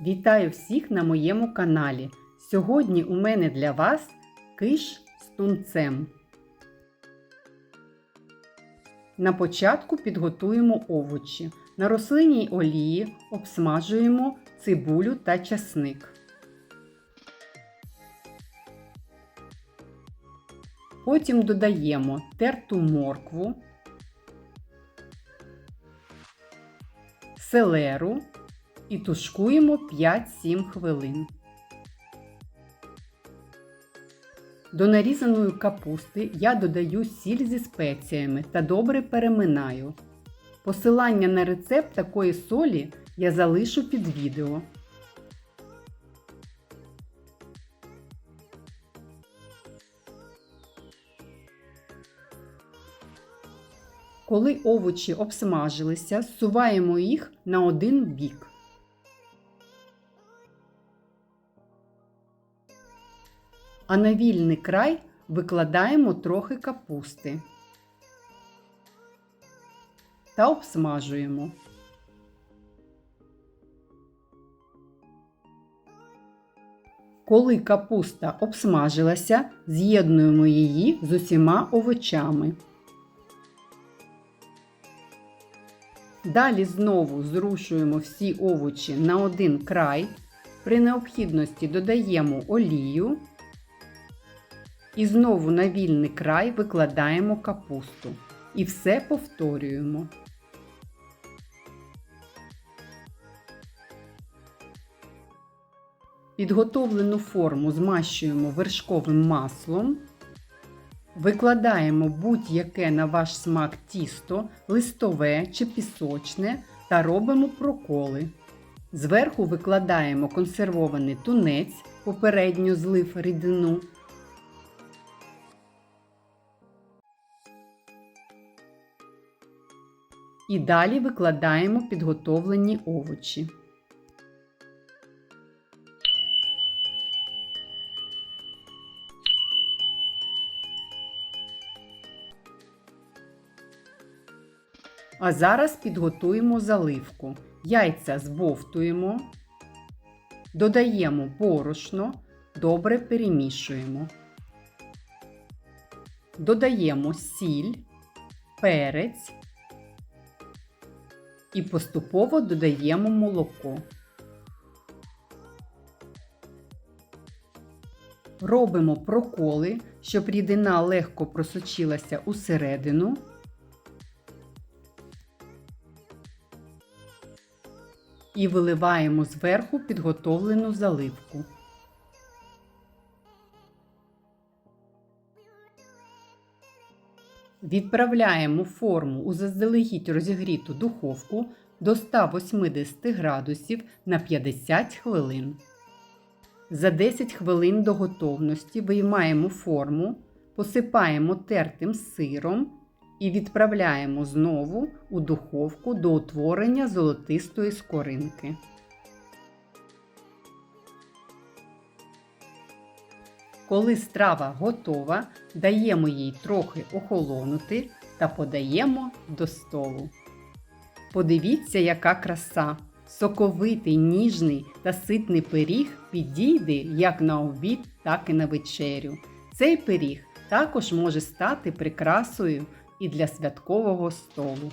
Вітаю всіх на моєму каналі. Сьогодні у мене для вас киш з тунцем. На початку підготуємо овочі. На рослинній олії обсмажуємо цибулю та часник. Потім додаємо терту моркву, селеру і тушкуємо 5-7 хвилин. До нарізаної капусти я додаю сіль зі спеціями та добре переминаю. Посилання на рецепт такої солі я залишу під відео. Коли овочі обсмажилися, зсуваємо їх на один бік. А на вільний край викладаємо трохи капусти та обсмажуємо. Коли капуста обсмажилася, з'єднуємо її з усіма овочами. Далі знову зрушуємо всі овочі на один край. При необхідності додаємо олію і знову на вільний край викладаємо капусту. І все повторюємо. Підготовлену форму змащуємо вершковим маслом. Викладаємо будь-яке на ваш смак тісто, листове чи пісочне та робимо проколи. Зверху викладаємо консервований тунець, попередньо злив рідину. І далі викладаємо підготовлені овочі. А зараз підготуємо заливку. Яйця збовтуємо, додаємо борошно, добре перемішуємо. Додаємо сіль, перець і поступово додаємо молоко. Робимо проколи, щоб рідина легко просочилася усередину. І виливаємо зверху підготовлену заливку. Відправляємо форму у заздалегідь розігріту духовку до 180 градусів на 50 хвилин. За 10 хвилин до готовності виймаємо форму, посипаємо тертим сиром і відправляємо знову у духовку до утворення золотистої скоринки. Коли страва готова, даємо їй трохи охолонути та подаємо до столу. Подивіться, яка краса! Соковитий, ніжний та ситний пиріг підійде як на обід, так і на вечерю. Цей пиріг також може стати прикрасою і для святкового столу.